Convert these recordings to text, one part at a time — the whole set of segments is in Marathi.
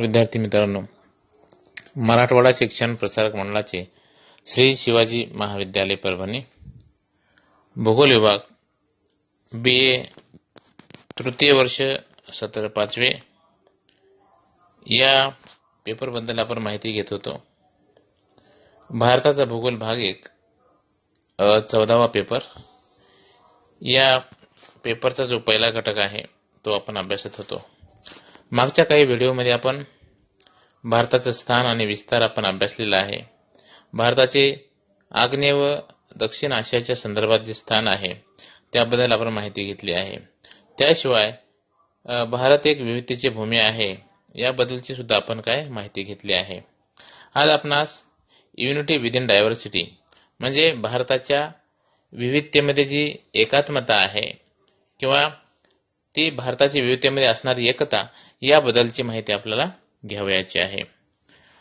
विद्यार्थी मित्रांनो मराठवाडा शिक्षण प्रसारक मंडळाचे श्री शिवाजी महाविद्यालय परभणी भूगोल विभाग बी ए तृतीय वर्ष सत्र पाचवे. या पेपरबद्दल आपण माहिती घेत होतो. भारताचा भूगोल भाग एक चौदावा पेपर. या पेपरचा जो पहिला घटक आहे तो आपण अभ्यासत होतो. मागच्या काही व्हिडिओमध्ये आपण भारताचं स्थान आणि विस्तार आपण अभ्यासलेला आहे. भारताचे आग्नेय व दक्षिण आशियाच्या संदर्भात जे स्थान आहे त्याबद्दल आपण माहिती घेतली आहे. त्याशिवाय भारत एक विविधतेची भूमी आहे याबद्दलची सुद्धा आपण काय माहिती घेतली आहे. आज आपणास युनिटी विदिन डायव्हर्सिटी म्हणजे भारताच्या विविधतेमध्ये जी एकात्मता आहे किंवा ती भारताची विविधतेमध्ये असणारी एकता याबद्दलची माहिती आपल्याला घ्यावयाची आहे.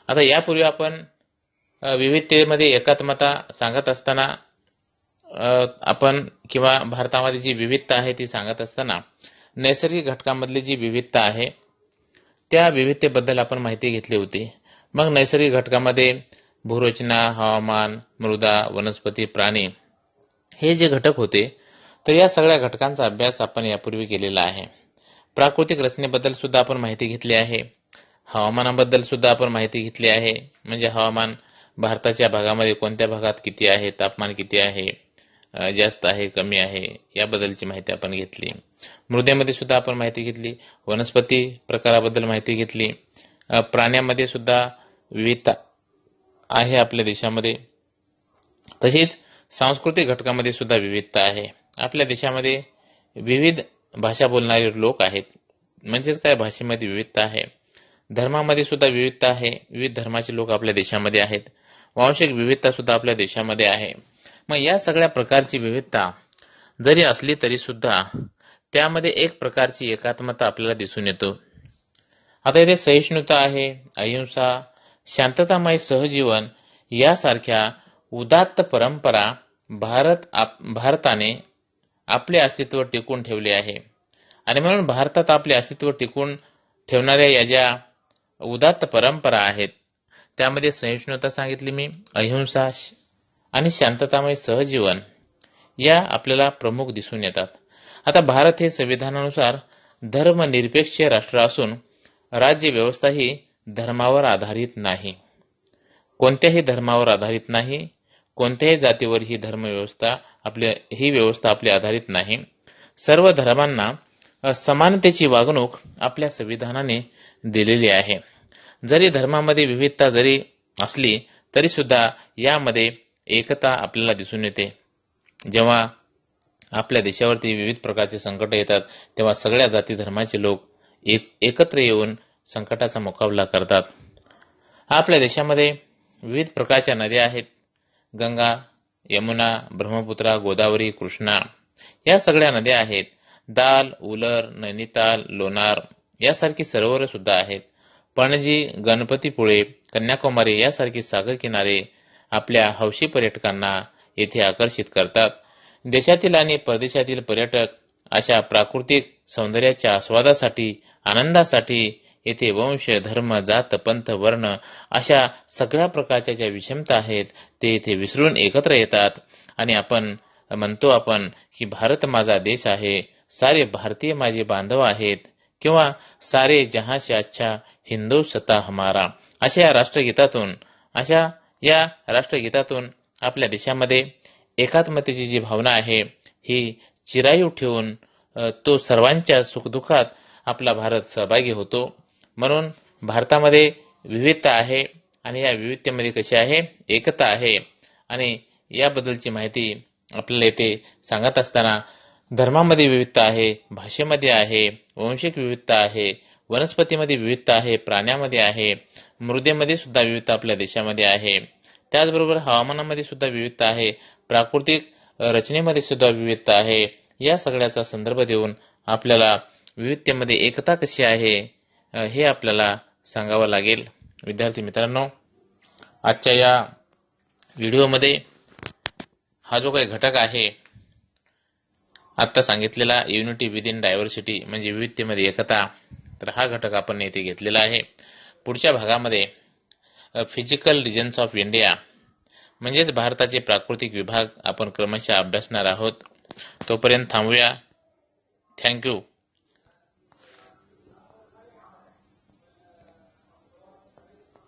आता यापूर्वी आपण विविधतेमध्ये एकात्मता सांगत असताना आपण किंवा भारतामध्ये जी विविधता आहे ती सांगत असताना नैसर्गिक घटकांमधली जी विविधता आहे त्या विविधतेबद्दल आपण माहिती घेतली होती. मग नैसर्गिक घटकामध्ये भूरचना हवामान मृदा वनस्पती प्राणी हे जे घटक होते तर या सगळ्या घटकांचा अभ्यास आपण यापूर्वी केलेला आहे. प्राकृतिक रचनेबद्दल सुद्धा आपण माहिती घेतली आहे. हवामानाबद्दल सुद्धा आपण माहिती घेतली आहे. म्हणजे हवामान भारताच्या भागामध्ये कोणत्या भागात किती आहे तापमान किती आहे जास्त आहे कमी आहे याबद्दलची माहिती आपण घेतली. मृदेमध्ये सुद्धा आपण माहिती घेतली वनस्पती प्रकाराबद्दल माहिती घेतली प्राण्यामध्ये सुद्धा विविधता आहे आपल्या देशामध्ये. तसेच सांस्कृतिक घटकामध्ये सुद्धा विविधता आहे. आपल्या देशामध्ये विविध भाषा बोलणारे लोक आहेत. म्हणजेच काय? भाषेमध्ये विविधता आहे. धर्मामध्ये सुद्धा विविधता आहे. विविध धर्माचे लोक आपल्या देशामध्ये आहेत. वांशिक विविधता सुद्धा आपल्या देशामध्ये आहे. मग या सगळ्या प्रकारची विविधता जरी असली तरी सुद्धा त्यामध्ये एक प्रकारची एकात्मता आपल्याला दिसून येतो. आता इथे सहिष्णुता आहे अहिंसा शांततामय सहजीवन यासारख्या उदात्त परंपरा भारत आप भारताने आपले अस्तित्व टिकून ठेवले आहे. आणि म्हणून भारतात आपले अस्तित्व टिकून ठेवणाऱ्या या ज्या उदात्त परंपरा आहेत त्यामध्ये सहिष्णुता सांगितली मी अहिंसा श- आणि शांततामय सहजीवन या आपल्याला प्रमुख दिसून येतात. आता भारत हे संविधानानुसार धर्मनिरपेक्ष राष्ट्र असून राज्य व्यवस्था ही धर्मावर आधारित नाही. कोणत्याही धर्मावर आधारित नाही कोणत्याही जातीवर ही धर्मव्यवस्था आपली ही व्यवस्था आपली आधारित नाही. सर्व धर्मांना समानतेची वागणूक आपल्या संविधानाने दिलेली आहे. जरी धर्मामध्ये विविधता जरी असली तरी सुद्धा यामध्ये एकता आपल्याला दिसून येते. जेव्हा आपल्या देशावरती विविध प्रकारचे संकट येतात तेव्हा सगळ्या जाती धर्माचे लोक एक एकत्र येऊन संकटाचा मुकाबला करतात. आपल्या देशामध्ये विविध प्रकारच्या नद्या आहेत. गंगा यमुना ब्रह्मपुत्रा गोदावरी कृष्णा या सगळ्या नद्या आहेत. दाल उलर नैनिताल लोणार यासारखी सरोवर सुद्धा आहेत. पणजी गणपतीपुळे कन्याकुमारी यासारखी सागर किनारे आपल्या हौशी पर्यटकांना येथे आकर्षित करतात. देशातील आणि परदेशातील पर्यटक अशा प्राकृतिक सौंदर्याच्या आस्वादासाठी आनंदासाठी येथे वंश धर्म जात पंथ वर्ण अशा सगळ्या प्रकारच्या ज्या विषमता आहेत ते येथे विसरून एकत्र येतात. आणि आपण म्हणतो आपण की भारत माझा देश आहे सारे भारतीय माझे बांधव आहेत किंवा सारे जहाशे अच्छा हिंदू सता हमारा. अशा या राष्ट्रगीतातून अशा या राष्ट्रगीतातून आपल्या देशामध्ये एकात्मतेची जी भावना आहे ही चिरायू ठेवून तो सर्वांच्या सुखदुःखात आपला भारत सहभागी होतो. म्हणून भारतामध्ये विविधता आहे आणि या विविधतेमध्ये कशी आहे? एकता आहे. आणि याबद्दलची माहिती आपल्याला येथे सांगत असताना धर्मामध्ये विविधता आहे भाषेमध्ये आहे वंशिक विविधता आहे वनस्पतीमध्ये विविधता आहे प्राण्यामध्ये आहे मृदेमध्ये सुद्धा विविधता आपल्या देशामध्ये आहे. त्याचबरोबर हवामानामध्ये सुद्धा विविधता आहे प्राकृतिक रचनेमध्ये सुद्धा विविधता आहे. या सगळ्याचा संदर्भ देऊन आपल्याला विविधतेमध्ये एकता कशी आहे? हे आपल्याला सांगावं लागेल. विद्यार्थी मित्रांनो आजच्या या व्हिडिओमध्ये हा जो काही घटक आहे आत्ता सांगितलेला युनिटी विदिन डायव्हर्सिटी म्हणजे विविधतेमध्ये एकता तर हा घटक आपण येथे घेतलेला आहे. पुढच्या भागामध्ये फिजिकल रिजन्स ऑफ इंडिया म्हणजेच भारताचे प्राकृतिक विभाग आपण क्रमशः अभ्यासणार आहोत. तोपर्यंत थांबूया. थँक्यू